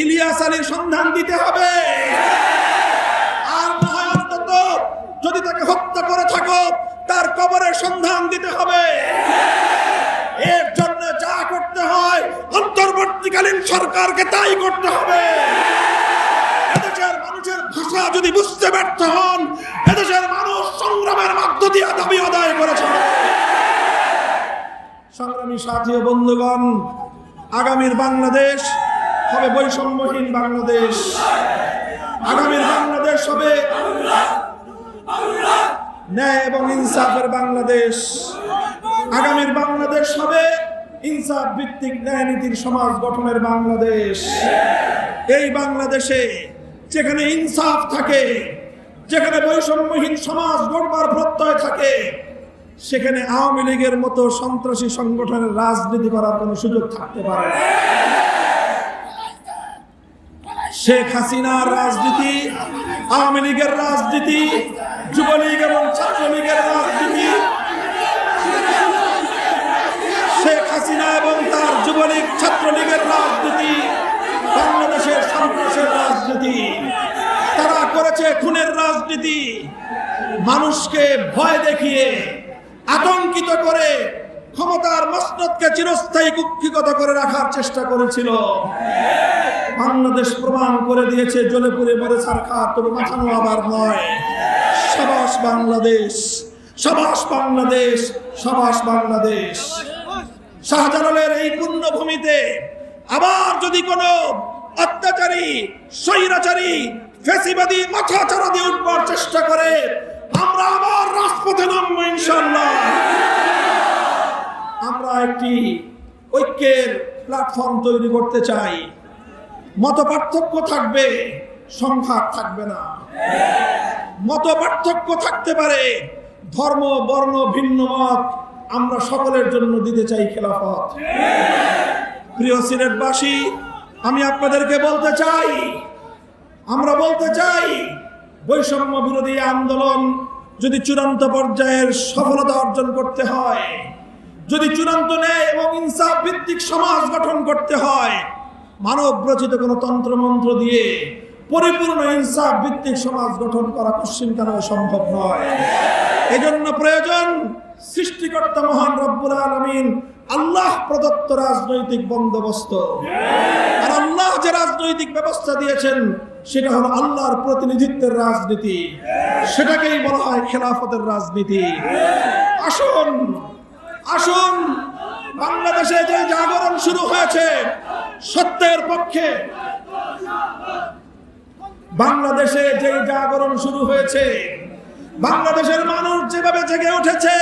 ইলিয়াস আলীর সন্ধান দিতে হবে। আর না হয় অন্তত যদি তাকে হত্যা করে থাকো, তার কবরের সন্ধান দিতে হবে। এর জন্য যা করতে হয়, অন্তর্বর্তীকালীন সরকারকে তাই করতে হবে। এদেশের মানুষের ভাষা যদি বুঝতে ব্যর্থ হন, এদেশের মানুষ সংগ্রামের মধ্য দিয়ে দাবি আদায় করেছে। সংগ্রামী সাথী বন্ধুগণ, আগামীর বাংলাদেশ হবে বৈষম্যহীন বাংলাদেশ। আগামীর বাংলাদেশ হবে ন্যায় এবং ইনসাফের বাংলাদেশ। আগামীর বাংলাদেশ হবে ইনসাফ ভিত্তিক ন্যায় নীতির সমাজ গঠনের বাংলাদেশ। এই বাংলাদেশে যেখানে ইনসাফ থাকে, যেখানে বৈষম্যহীন সমাজ গড়বার প্রত্যয় থাকে, সেখানে আওয়ামী লীগের মতো সন্ত্রাসী সংগঠনের রাজনীতি করার কোনো সুযোগ থাকতে পারে না। শেখ হাসিনার রাজনীতি, আওয়ামী লীগের রাজনীতি, যুবলীগ এবং ছাত্রলীগের রাজনীতি। শেখ হাসিনা এবং তার যুবলীগ, ছাত্রলীগের রাজনীতি, বাংলাদেশের সন্ত্রাসের রাজনীতি। তারা করেছে খুনের রাজনীতি। মানুষকে ভয় দেখিয়ে, আতঙ্কিত করে মসনদকে চিরস্থায়ী কুক্ষিগত করে রাখার চেষ্টা করেছিল। বাংলাদেশ প্রমাণ করে দিয়েছে, জ্বলে পুড়ে মরে সারখা তবে মাথানো আবার নয়। সাবাস বাংলাদেশ সাবাস বাংলাদেশ সাবাস বাংলাদেশ। শাহজালালের এই পুণ্যভূমিতে আবার যদি কোনো অত্যাচারী, স্বৈরাচারী, ফেসিবাদী মাথা চারা দিয়ে উঠবার চেষ্টা করে, আমরা আবার রাজপথে নামবো ইনশাল্লাহ একটি ঐক্যের প্ল্যাটফর্ম তৈরি করতে চাই। মত পার্থক্য থাকবে, সংঘাত থাকবে না। মত পার্থক্য থাকতে পারে, ধর্ম, বর্ণ, ভিন্ন মত আমরা সকলের জন্য দিতে চাই খেলাফত। প্রিয় সিলেটবাসী, আমি আপনাদেরকে বলতে চাই, আমরা বলতে চাই, বৈষম্য বিরোধী আন্দোলন যদি চূড়ান্ত পর্যায়ের সফলতা অর্জন করতে হয় যদি চূড়ান্ত ন্যায় এবং ইনসাফ ভিত্তিক সমাজ গঠন করতে হয়, মানব রচিত কোনো তন্ত্রমন্ত্র দিয়ে পরিপূর্ণ ইনসাফ ভিত্তিক সমাজ গঠন করা পশ্চিমকালেও সম্ভব নয়। এজন্য প্রয়োজন সৃষ্টিকর্তা মহান রব্বুল আলমিন আল্লাহ প্রদত্ত রাজনৈতিক বন্দোবস্ত। আর আল্লাহ যে রাজনৈতিক ব্যবস্থা দিয়েছেন, সেটা হলো আল্লাহর প্রতিনিধিত্বের রাজনীতি। সেটাকেই বলা হয় খেলাফতের রাজনীতি। আসুন আসুন, বাংলাদেশে যে জাগরণ শুরু হয়েছে, সত্যের পক্ষে। বাংলাদেশে যে জাগরণ শুরু হয়েছে, বাংলাদেশের মানুষ যেভাবে জেগে উঠেছে,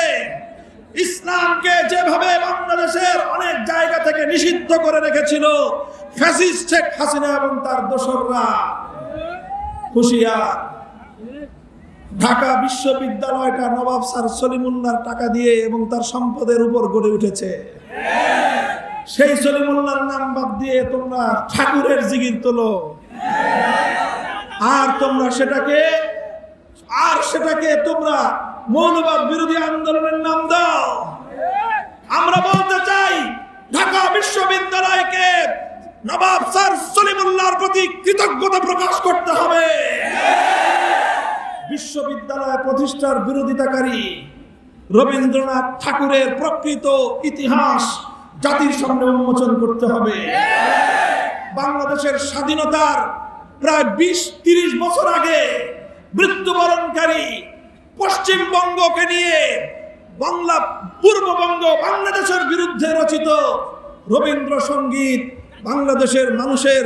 ইসলামকে যেভাবে বাংলাদেশের অনেক জায়গা থেকে নিষিদ্ধ করে রেখেছিল, ফ্যাসিস্ট শেখ হাসিনা এবং তার দোসররা, হুশিয়ার। ঢাকা বিশ্ববিদ্যালয়টা নবাব স্যার সলিমুল্লার টাকা দিয়ে এবং তার সম্পদের উপর গড়ে উঠেছে। সেই সলিমুল্লার নাম বাদ দিয়ে তোমরা ঠাকুরের জিগির তোলো। আর তোমরা সেটাকে, আর সেটাকে তোমরা মৌলবাদ বিরোধী আন্দোলনের নাম দাও। আমরা বলতে চাই, ঢাকা বিশ্ববিদ্যালয়কে নবাব স্যার সলিমুল্লাহর প্রতি কৃতজ্ঞতা প্রকাশ করতে হবে। বিশ্ববিদ্যালয় প্রতিষ্ঠার বিরোধিতাকারী রবীন্দ্রনাথ ঠাকুরের প্রকৃত ইতিহাস জাতির সামনে উন্মোচন করতে হবে। বাংলাদেশের স্বাধীনতার প্রায় বিশ, তিরিশ বছর আগে মৃত্যুবরণকারী পশ্চিমবঙ্গকে নিয়ে বাংলা, পূর্ববঙ্গ, বাংলাদেশের বিরুদ্ধে রচিত রবীন্দ্রসঙ্গীত বাংলাদেশের মানুষের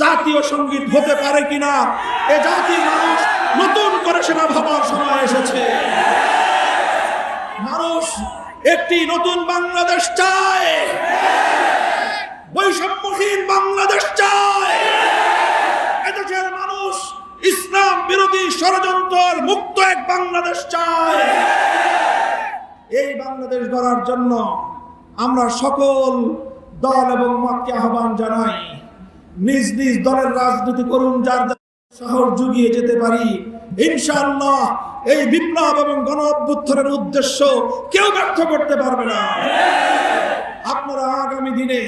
জাতীয় সংগীত হতে পারে কিনা, এ জাতির মানুষ নতুন করে সেটা ভাবার সময় এসেছে। মানুষ একটি নতুন বাংলাদেশ চায়। বৈষম্যহীন বাংলাদেশ চায়। এদেশের মানুষ ইসলাম বিরোধী ষড়যন্ত্র মুক্ত এক বাংলাদেশ চায়। এই বাংলাদেশ গড়ার জন্য আমরা সকল দল এবং মতকে আহ্বান জানাই। নিজ নিজ দলের রাজনীতি করুন যার যার শহর জুগিয়ে যেতে পারি। ইনশাআল্লাহ এই বিপ্লব এবং গণ অভ্যুত্থানের উদ্দেশ্য কেউ ব্যর্থ করতে পারবে না। আপনারা আগামী দিনে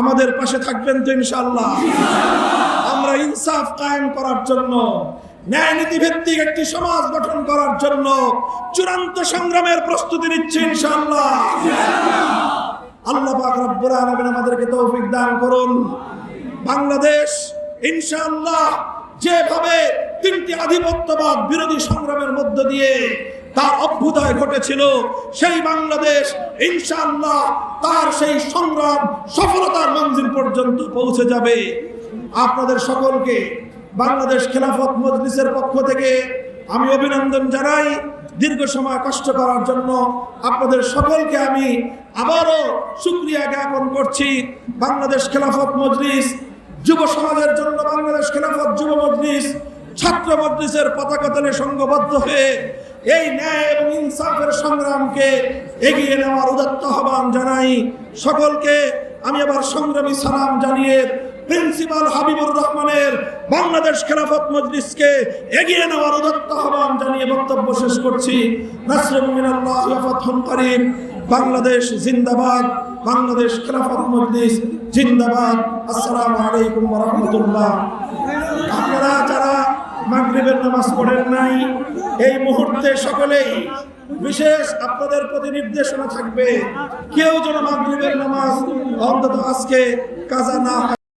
আমাদের পাশে থাকবেন তো ইনশাআল্লাহ। আমরা ইনসাফ কায়েম করার জন্য, ন্যায় নীতি ভিত্তিক একটি সমাজ গঠন করার জন্য চূড়ান্ত সংগ্রামের প্রস্তুতি নিচ্ছে ইনশাআল্লাহ। আল্লাহ পাক রব্বুল আলামিন আমাদেরকে তৌফিক দান করুন। বাংলাদেশ ইনশাআল্লাহ যেভাবে তিনটি আধিপত্যবাদ বিরোধী সংগ্রামের মধ্য দিয়ে তার অভ্যুদয় ঘটেছিল, সেই বাংলাদেশ ইনশাআল্লাহ তার সেই সংগ্রাম সফলতার মঞ্জিল পর্যন্ত পৌঁছে যাবে। আপনাদের সকলকে বাংলাদেশ খেলাফত মজলিসের পক্ষ থেকে আমি অভিনন্দন জানাই। দীর্ঘ সময় কষ্ট করার জন্য আপনাদের সকলকে আমি আবারও সুক্রিয়া জ্ঞাপন করছি। বাংলাদেশ খেলাফত মজলিস যুব সমাজের জন্য বাংলাদেশ খেলাফত যুব মজলিস, ছাত্র মজলিসের পতাকা তলে সংঘবদ্ধ হয়ে এই ন্যায় এবং ইনসাফের সংগ্রামকে এগিয়ে নেওয়ার উদাত্ত আহ্বান জানাই সকলকে। আমি আবার সংগ্রামী সালাম জানিয়ে প্রিন্সিপাল হাবিবুর রহমানের বাংলাদেশ খেলাফত মজলিসকে এগিয়ে নেওয়ার উদাত্ত আহ্বান জানিয়ে বক্তব্য শেষ করছি। নাসরুম মিনাল্লাহ ওয়া ফাতহুন করিম, বাংলাদেশ জিন্দাবাদ। বাংলাদেশ খেলাফত মজলিস জিন্দাবাদ। আসসালামু আলাইকুম রহমতুল্লাহ। আপনারা যারা মাগরিবের নামাজ পড়েন নাই, এই মুহূর্তে সকলেই বিশেষ আপনাদের প্রতি নির্দেশনা থাকবে, কেউ যেন মাগরিবের নামাজ অন্তত আজকে কাজা না